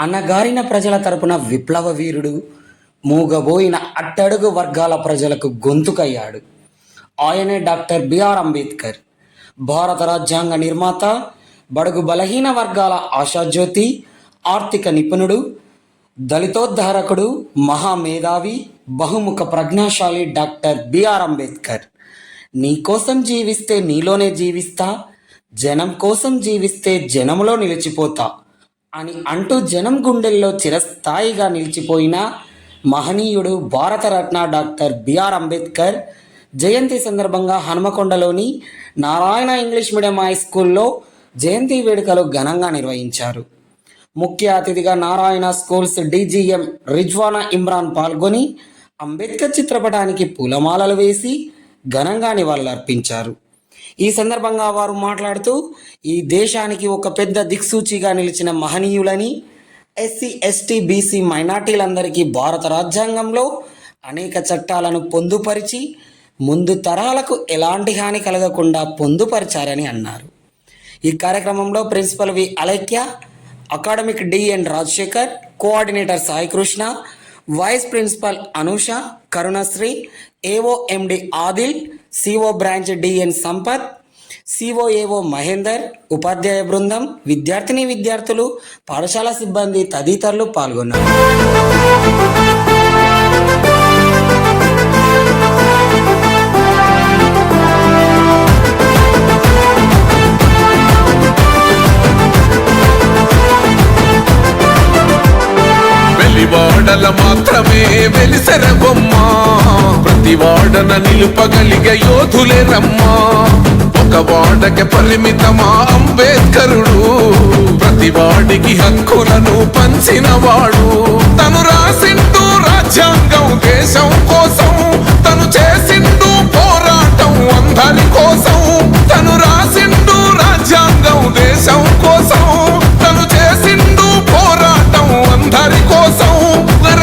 అన్నగారిన ప్రజల తరపున విప్లవ వీరుడు మూగబోయిన అట్టడుగు వర్గాల ప్రజలకు గొంతుకయ్యాడు. ఆయనే డాక్టర్ బిఆర్ అంబేద్కర్. భారత రాజ్యాంగ నిర్మాత బడుగు బలహీన వర్గాల ఆశాజ్యోతి ఆర్థిక నిపుణుడు దళితోద్ధారకుడు మహామేధావి బహుముఖ ప్రజ్ఞాశాలి డాక్టర్ బిఆర్ అంబేద్కర్. నీ కోసం జీవిస్తే నీలోనే జీవిస్తా జనం కోసం జీవిస్తే జనంలో నిలిచిపోతా. అని అంటూ జనం గుండెల్లో చిరస్థాయిగా నిలిచిపోయిన మహనీయుడు Bharat Ratna doctor B R Ambedkar జయంతి సందర్భంగా హనుమకొండలోని నారాయణ ఇంగ్లీష్ మీడియం హై స్కూల్లో జయంతి వేడుకలు ఘనంగా నిర్వహించారు. ముఖ్య అతిథిగా నారాయణ స్కూల్స్ డీజీఎం రిజ్వానా ఇమ్రాన్ పాల్గొని అంబేద్కర్ చిత్రపటానికి పూలమాలలు వేసి ఘనంగా నివాళులర్పించారు. ఈ సందర్భంగా వారు మాట్లాడుతూ ఈ దేశానికి ఒక పెద్ద దిక్సూచిగా నిలిచిన మహనీయులని ఎస్సీ ఎస్టీ బీసీ మైనార్టీలందరికీ భారత రాజ్యాంగంలో అనేక చట్టాలను పొందుపరిచి ముందు తరాలకు ఎలాంటి హాని కలగకుండా పొందుపరిచారని అన్నారు. ఈ కార్యక్రమంలో principal V Alaikya academic DN Rajasekhar coordinator Sai Krishna vice principal Anusha Karunasri AO MD Adil CO branch DN Sampath CO AO Mahender ఉపాధ్యాయ బృందం విద్యార్థిని విద్యార్థులు పాఠశాల సిబ్బంది తదితరులు పాల్గొన్నారు. వెలిసెర ప్రతి వాడన నిలుపగలిగే యోధులే రమ్మా. ఒక వాడకి పరిమితమా అంబేద్కరుడు. ప్రతి వాడికి హక్కులను పంచిన వాడు తను రాసిండు రాజ్యాంగం దేశం కోసం. తను చేసిండు పోరాటం అందరి కోసం. తను రాసిండు రాజ్యాంగం దేశం కోసం. తను చేసిండు పోరాటం అందరి కోసం. నర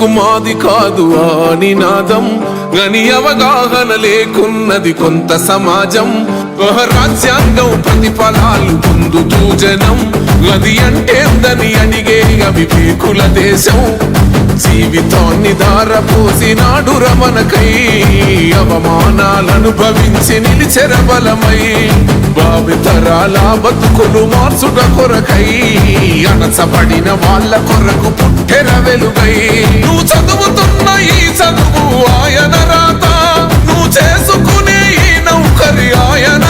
మాకెందుకు మాది కాదు ఆ నినాదం. గని అవగాహన లేకున్నది కొంత సమాజం. రాజ్యాంగం ప్రతిఫలాలు పొందుతూ జనం. అది అంటేందని అడిగే అవివేకుల దేశం. జీవితాన్ని దారపోసినాడు రమణకై అవమానాలను భవించి నిలిచెర బలమై. భావితరాల బతుకులు మార్చుట కొరకై అణచబడిన వాళ్ళ కొరకు పుట్టెర వెలుగై. నువ్వు చదువుతున్న ఈ చదువు ఆయన రాత. నువ్వు చేసుకునే ఈ నౌకరి ఆయన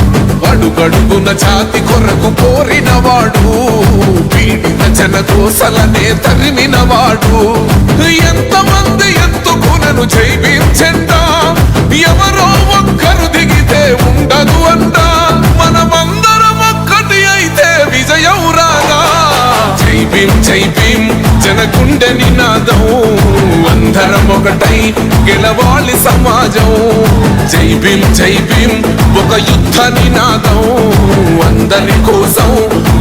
అడుగడుగున ఛాతి కొరకు కోరినవాడు పీడిన పీడిత జన కోసలనే తరిమినవాడు. ఎంతమంది ఎత్తుకునను జైవించండా ఎవరో ఒక్కరు దిగితే ఉండదు అంట. మనమందరం ఒక్కటి అయితే విజయం రాగా జై భీం జై భీం జనకుండె నినాదం. అందరం ఒకటై గెలవాలి సమాజం జై భీం జై భీం ఒక యుద్ధ నినాదం అందరి కోసం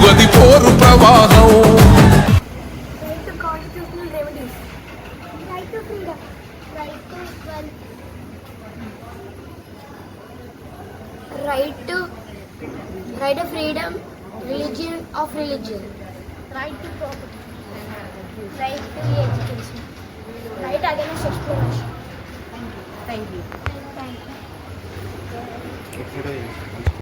గది పోరు ప్రవాహం Right to right of freedom, religion of religion. Right to property. Right to education. Right against exploration. Thank you. Thank you.